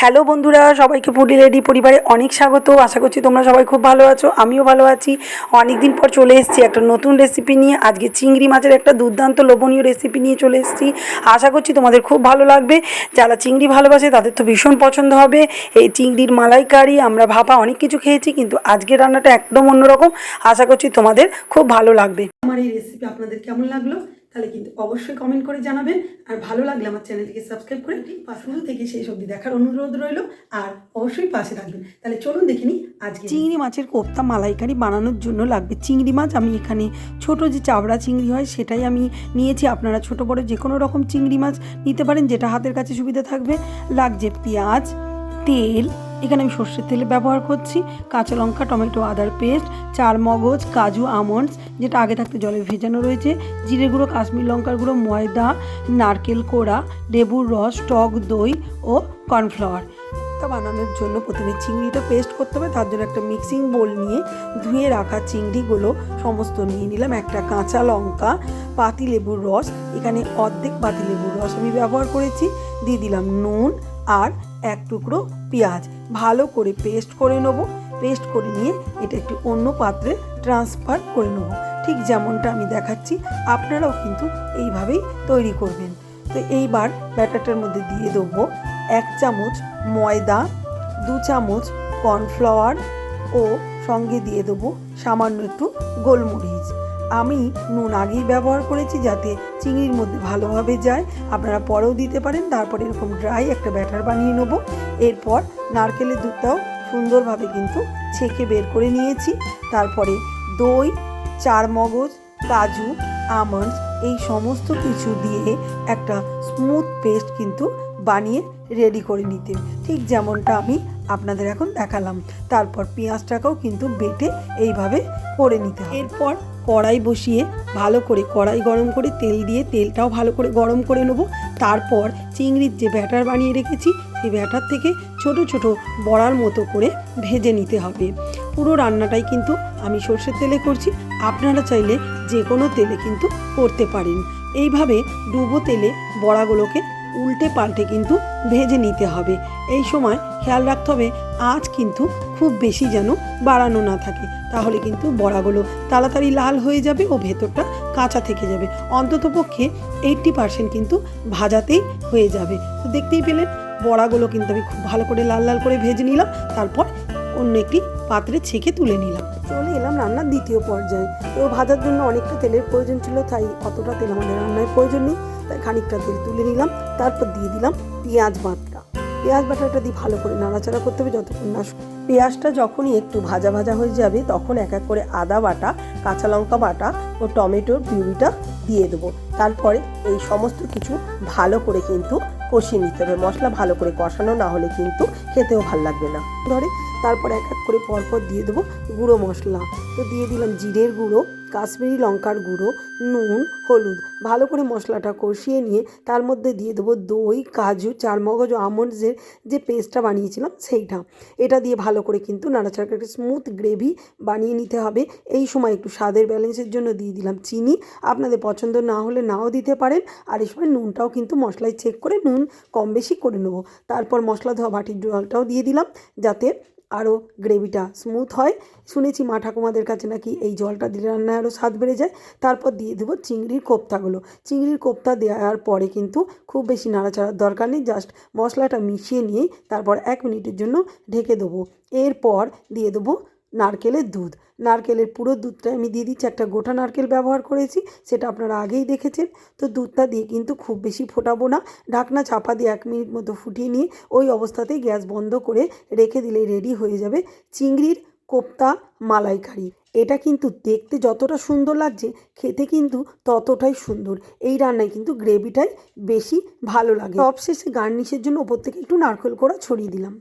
Hello বন্ধুরা, সবাইকে foodie lady পরিবারে অনেক স্বাগত। আশা করছি তোমরা সবাই খুব ভালো আছো, আমিও ভালো আছি। অনেক দিন পর চলে এসেছি একটা নতুন রেসিপি নিয়ে। আজকে চিংড়ি মাছের একটা দুর্দান্ত লোভনীয় রেসিপি নিয়ে চলে এসেছি। আশা করছি তোমাদের খুব ভালো লাগবে। যারা চিংড়ি ভালোবাসে তাদের তো ভীষণ পছন্দ হবে। এই চিংড়ির মালাইকারি, আমরা ভাপা অনেক কিছু খেয়েছি, কিন্তু আজকের রান্নাটা একদম অন্যরকম। আশা করছি তোমাদের খুব ভালো লাগবে। আমার এই রেসিপি আপনাদের কেমন লাগল? তাহলে কিন্তু অবশ্যই কমেন্ট করে জানাবেন। আর ভালো লাগলে আমার চ্যানেলটিকে সাবস্ক্রাইব করে শুরু থেকে সেই সবজি দেখার অনুরোধ রইল। আর অবশ্যই পাশে থাকবেন। তাহলে চলুন দেখে নিই আজকে চিংড়ি মাছের কোপ্তা মালাইকারি বানানোর জন্য লাগবে চিংড়ি মাছ। আমি এখানে ছোট যে চাবড়া চিংড়ি হয় সেটাই আমি নিয়েছি। আপনারা ছোট বড় যে কোনো রকম চিংড়ি মাছ নিতে পারেন, যেটা হাতের কাছে সুবিধা থাকবে। লাগছে পেঁয়াজ, তেল এখানে আমি সর্ষের তেল ব্যবহার করছি, কাঁচা লঙ্কা, টমেটো, আদার পেস্ট, চার মগজ, কাজু, আমন্ডস, যেটা আগে থাকতে জলে ভেজানো রয়েছে, জিরে গুঁড়ো, কাশ্মীর লঙ্কার গুঁড়ো, ময়দা, নারকেল কোড়া, লেবুর রস, টক দই ও কর্নফ্লাওয়ার। তা বানানোর জন্য প্রথমে চিংড়িটা পেস্ট করতে হবে, তার জন্য একটা মিক্সিং বোল নিয়ে ধুয়ে রাখা চিংড়িগুলো সমস্ত নিয়ে নিলাম, একটা কাঁচা লঙ্কা পাতি লেবুর রস, এখানে অর্ধেক পাতি লেবুর রস আমি ব্যবহার করেছি, দিয়ে দিলাম নুন আর এক টুকরো পেঁয়াজ। ভালো করে পেস্ট করে নেব। পেস্ট করে নিয়ে এটা একটি অন্য পাত্রে ট্রান্সফার করে নেব। ঠিক যেমনটা আমি দেখাচ্ছি, আপনারাও কিন্তু এইভাবেই তৈরি করবেন। তো এইবার ব্যাটারটার মধ্যে দিয়ে দেবো এক চামচ ময়দা, দু চামচ কর্নফ্লাওয়ার ও সঙ্গে দিয়ে দেবো সামান্য একটু গোলমরিচ। আমি নুন আগেই ব্যবহার করেছি যাতে চিংড়ির মধ্যে ভালোভাবে যায়। আপনারা পরেও দিতে পারেন, তারপর এরকম ড্রাই একটা ব্যাটার বানিয়ে নেব। এরপর নারকেলের দুধটাও সুন্দরভাবে কিন্তু ছেঁকে বের করে নিয়েছি। তারপরে দই চার মগজ কাজু আমন্ডস এই সমস্ত কিছু দিয়ে একটা স্মুথ পেস্ট কিন্তু বানিয়ে রেডি করে নিতে। ঠিক যেমনটা আমি আপনাদের এখন দেখালাম। তারপর পেঁয়াজটাকেও কিন্তু বেটে এইভাবে করে নিতে এরপর কড়াই বসিয়ে ভালো করে, কড়াই গরম করে তেল দিয়ে তেলটাও ভালো করে গরম করে নেব। তারপর চিংড়ির যে ব্যাটার বানিয়ে রেখেছি, সেই ব্যাটার থেকে ছোট ছোট বড়ার মতো করে ভেজে নিতে হবে। পুরো রান্নাটাই কিন্তু আমি সর্ষের তেলে করছি। আপনারা চাইলে যে কোনো তেলে কিন্তু করতে পারেন। এইভাবে ডুবো তেলে বড়াগুলোকে উল্টে পাল্টে কিন্তু ভেজে নিতে হবে। এই সময় খেয়াল রাখতে হবে আজ কিন্তু খুব বেশি যেন বাড়ানো না থাকে। তাহলে কিন্তু বড়াগুলো তাড়াতাড়ি লাল হয়ে যাবে ও ভেতরটা কাঁচা থেকে যাবে। অন্ততপক্ষে এইট্টি পার্সেন্ট কিন্তু ভাজাতেই হয়ে যাবে। তো দেখতেই পেলেন, বড়াগুলো কিন্তু আমি খুব ভালো করে লাল লাল করে ভেজে নিলাম, তারপর অন্য একটি পাত্রে ছেঁকে তুলে নিলাম। চলে এলাম রান্নার দ্বিতীয় পর্যায়ে। তো ভাজার জন্য অনেকটা তেলের প্রয়োজন ছিল, তাই অতটা তেল আমাদের রান্নায় প্রয়োজন নেই। তাই খানিকটা তেল তুলে নিলাম, তারপর দিয়ে দিলাম পেঁয়াজ বাটা পেঁয়াজ বাটাটা দিয়ে ভালো করে নাড়াচাড়া করতে হবে যতক্ষণ না পেঁয়াজটা যখনই একটু ভাজা ভাজা হয়ে যাবে, তখন এক এক করে আদা বাটা, কাঁচা লঙ্কা বাটা ও টমেটোর পিউরিটা দিয়ে দেবো। তারপরে এই সমস্ত কিছু ভালো করে কিন্তু কষিয়ে নিতে হবে। মশলা ভালো করে কষানো না হলে কিন্তু খেতেও ভালো লাগবে না। ধরে তারপর এক এক করে পরপর দিয়ে দেবো গুঁড়ো মশলা। তো দিয়ে দিলাম জিরের গুঁড়ো। কাশ্মীরি লঙ্কার গুঁড়ো, নুন, হলুদ, ভালো করে মশলাটা কষিয়ে নিয়ে তার মধ্যে দিয়ে দেবো দই, কাজু, চারমগজ আমন্ডসের যে পেস্টটা বানিয়েছিলাম সেইটা। এটা দিয়ে ভালো করে কিন্তু নাড়াচাড়া একটা স্মুথ গ্রেভি বানিয়ে নিতে হবে। এই সময় একটু স্বাদের ব্যালেন্সের জন্য দিয়ে দিলাম চিনি। আপনাদের পছন্দ না হলে নাও দিতে পারেন। আর এই সময় নুনটাও কিন্তু মশলায় চেক করে নুন কম বেশি করে নেব। তারপর মশলা ধোয়া বাটির জলটাও দিয়ে দিলাম যাতে আরও গ্রেভিটা স্মুথ হয়। শুনেছি মা ঠাকুমাদের কাছে নাকি এই জলটা দিলে রান্নায় আরও স্বাদ বেড়ে যায়। তারপর দিয়ে দেবো চিংড়ির কোপ্তাগুলো। চিংড়ির কোপ্তা দেওয়ার পরে কিন্তু খুব বেশি নাড়াচাড়ার দরকার নেই জাস্ট মশলাটা মিশিয়ে নিয়ে তারপর এক মিনিটের জন্য ঢেকে দেবো। এরপর দিয়ে দেবো নারকেলের দুধ। নারকেলের পুরো দুধটা আমি দিয়ে দিচ্ছি। একটা গোটা নারকেল ব্যবহার করেছি, সেটা আপনারা আগেই দেখেছেন। তো দুধটা দিয়ে কিন্তু খুব বেশি ফোটাবো না। ঢাকনা চাপা দিয়ে এক মিনিট মতো ফুটিয়ে নিয়ে ওই অবস্থাতেই গ্যাস বন্ধ করে রেখে দিলে রেডি হয়ে যাবে চিংড়ির কোপ্তা মালাইকারি। এটা কিন্তু দেখতে যতটা সুন্দর লাগছে, খেতে কিন্তু ততটাই সুন্দর। এই রান্নায় কিন্তু গ্রেভিটাই বেশি ভালো লাগে। সবশেষে গার্নিশের জন্য ওপর থেকে একটু নারকেল কোড়া ছড়িয়ে দিলাম।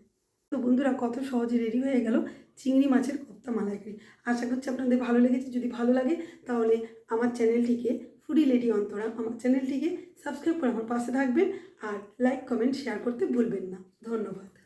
তো বন্ধুরা, কত সহজে রেডি হয়ে গেল চিংড়ি মাছের কোপ্তা মালাইকারি। আশা করছি আপনাদের ভালো লেগেছে। যদি ভালো লাগে, তাহলে আমার চ্যানেলটিকে ফুডি লেডি অন্তরা, আমার চ্যানেলটিকে সাবস্ক্রাইব করে আমার পাশে থাকবেন আর লাইক, কমেন্ট, শেয়ার করতে ভুলবেন না। ধন্যবাদ।